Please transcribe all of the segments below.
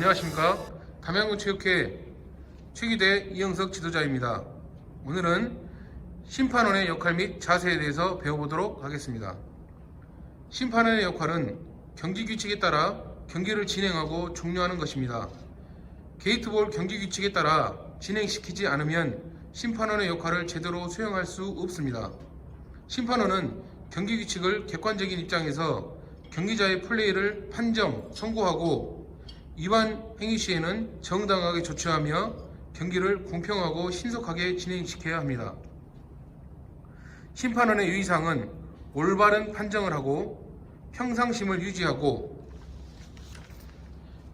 안녕하십니까 담양군 체육회 최기대 이영석 지도자입니다. 오늘은 심판원의 역할 및 자세에 대해서 배워보도록 하겠습니다. 심판원의 역할은 경기 규칙에 따라 경기를 진행하고 종료하는 것입니다. 게이트볼 경기 규칙에 따라 진행시키지 않으면 심판원의 역할을 제대로 수행할 수 없습니다. 심판원은 경기 규칙을 객관적인 입장에서 경기자의 플레이를 판정, 선고하고 위반 행위 시에는 정당하게 조치하며 경기를 공평하고 신속하게 진행시켜야 합니다. 심판원의 유의사항은 올바른 판정을 하고 평상심을 유지하고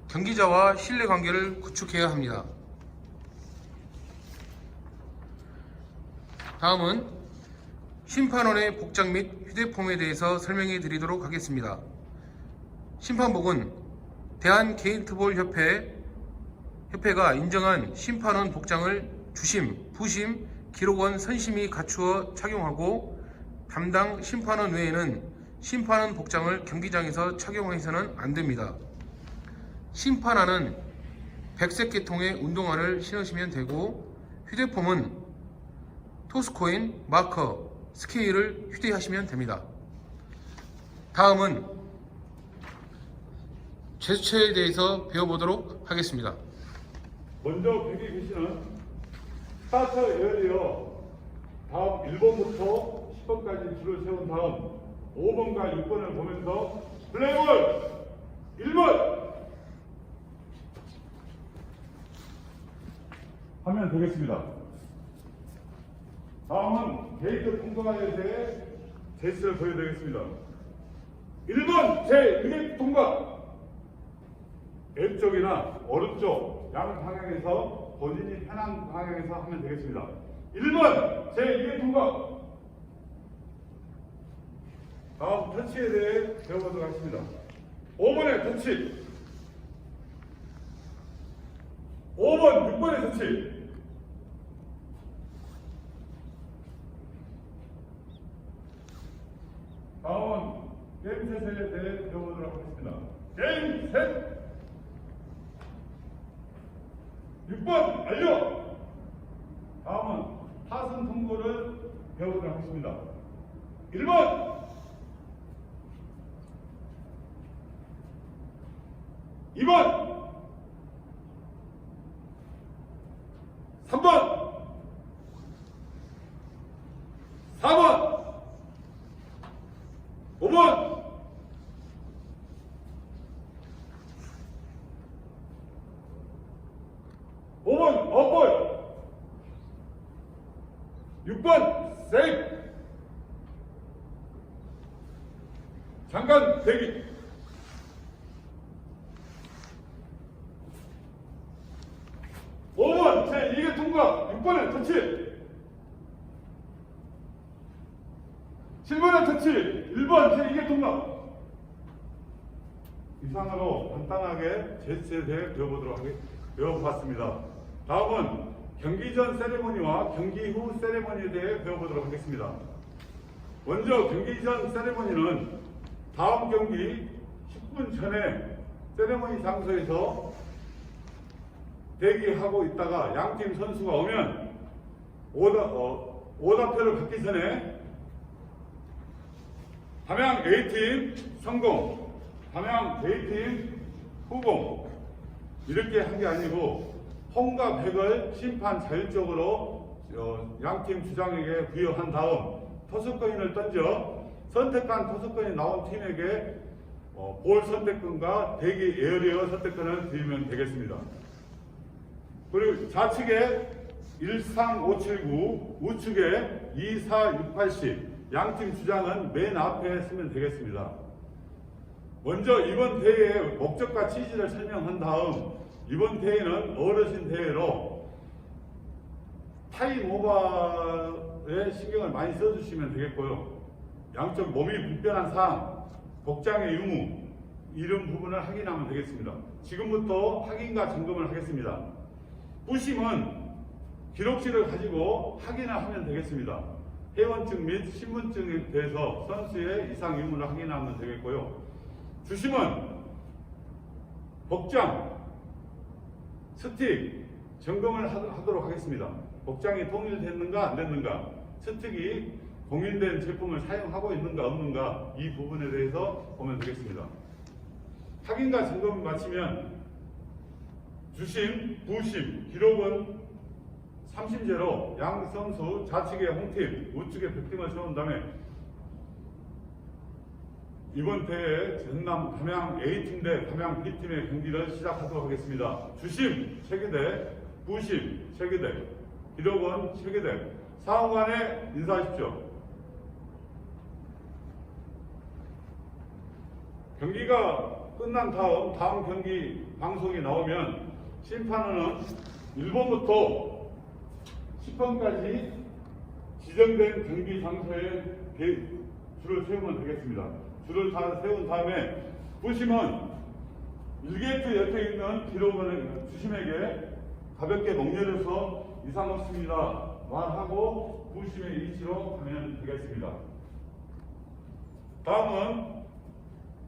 경기자와 신뢰관계를 구축해야 합니다. 다음은 심판원의 복장 및 휴대폰에 대해서 설명해 드리도록 하겠습니다. 심판복은 대한 게이트볼 협회 협회가 인정한 심판원 복장을 주심, 부심, 기록원 선심이 갖추어 착용하고 담당 심판원 외에는 심판원 복장을 경기장에서 착용해서는 안 됩니다. 심판하는 백색 계통의 운동화를 신으시면 되고 휴대폰은 토스코인, 마커, 스케일을 휴대하시면 됩니다. 다음은 제스처에 대해서 배워보도록 하겠습니다. 먼저 벽에 계시는 스타터 에어리어 다음 1번부터 10번까지 줄을 세운 다음 5번과 6번을 보면서 플레이볼 1번 하면 되겠습니다. 다음은 게이트 통과에 대해 제스처를 보여드리겠습니다. 1번 제1회 통과 왼쪽이나 오른쪽 양 방향에서 본인이 편한 방향에서 하면 되겠습니다. 1번 제2회 통과 다음 터치에 대해 배워보도록 하겠습니다. 5번의 터치 5번 6번의 터치 다음은 게임 셋에 대해 배워보도록 하겠습니다. 게임 셋 6번 완료! 다음은 타선 통고를 배우도록 하겠습니다. 1번 2번 3번 4번 5번 5번 어볼 6번 세이프 잠깐 대기! 오번 제2개 통과! 6번에 터치! 7번에 터치! 1번 제2개 통과! 이상으로 간단하게 제스에 대해 배워보도록 하겠, 배워봤습니다. 다음은 경기 전 세레모니와 경기 후 세레모니에 대해 배워보도록 하겠습니다. 먼저 경기 전 세레모니는 다음 경기 10분 전에 세레모니 장소에서 대기하고 있다가 양팀 선수가 오면 오다, 어, 오다표를 받기 전에 담양 A팀 성공, 담양 J팀 후공 이렇게 한 게 아니고 홈과 백을 심판 자율적으로 어, 양팀 주장에게 부여한 다음 토스코인을 던져 선택한 토스코인이 나온 팀에게 어, 볼 선택권과 대기 에어리어 선택권을 드리면 되겠습니다. 그리고 좌측에 13579, 우측에 24680 양팀 주장은 맨 앞에 쓰면 되겠습니다. 먼저 이번 대회의 목적과 취지를 설명한 다음 이번 대회는 어르신 대회로 타임 오버에 신경을 많이 써주시면 되겠고요. 양쪽 몸이 불편한 사항, 복장의 유무 이런 부분을 확인하면 되겠습니다. 지금부터 확인과 점검을 하겠습니다. 부심은 기록지를 가지고 확인을 하면 되겠습니다. 회원증 및 신분증에 대해서 선수의 이상 유무를 확인하면 되겠고요. 주심은 복장, 스틱 점검을 하- 하도록 하겠습니다. 복장이 통일됐는가 안 됐는가, 스틱이 공인된 제품을 사용하고 있는가 없는가 이 부분에 대해서 보면 되겠습니다. 확인과 점검을 마치면 주심, 부심, 기록은 3심제로 양 선수 좌측에 홍팀, 우측에 백팀을 세운 다음에 이번 대회 전남 담양 A팀 대 담양 B팀의 경기를 시작하도록 하겠습니다. 주심 체계대, 부심 체계대, 기록은 체계대. 사원간에 인사하십시오. 경기가 끝난 다음 다음 경기 방송이 나오면 심판원은 1번부터 10번까지 지정된 경기 장소에 개- 줄을 세우면 되겠습니다. 줄을 다 세운 다음에 부심은 1게이트 옆에 있는 기록을 주심에게 가볍게 멍열려서 이상 없습니다. 말하고 부심의 위치로 가면 되겠습니다. 다음은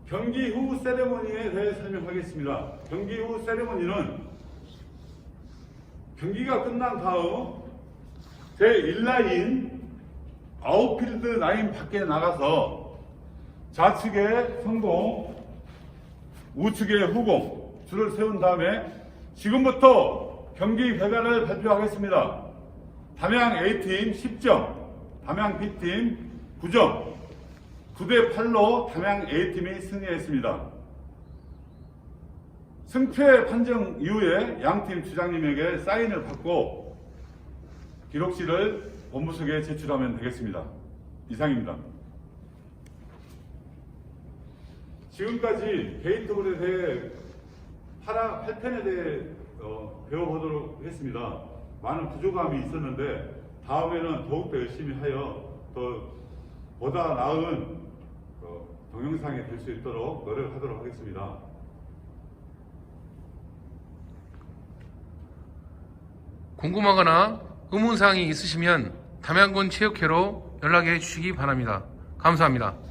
경기 후 세레모니에 대해 설명하겠습니다. 경기 후 세레모니는 경기가 끝난 다음 제1라인 아웃필드 라인 밖에 나가서 좌측에 성공, 우측에 후공 줄을 세운 다음에 지금부터 경기 결과를 발표하겠습니다. 담양 A팀 10점, 담양 B팀 9점, 9대 8로 담양 A팀이 승리했습니다. 승패 판정 이후에 양팀 주장님에게 사인을 받고 기록실을 본부석에 제출하면 되겠습니다. 이상입니다. 지금까지 게이트볼에 대해 파라 8편에 대해 어, 배워보도록 했습니다. 많은 부족함이 있었는데 다음에는 더욱더 열심히 하여 더 보다 나은 어, 동영상이 될 수 있도록 노력하도록 하겠습니다. 궁금하거나 의문사항이 있으시면 담양군 체육회로 연락해 주시기 바랍니다. 감사합니다.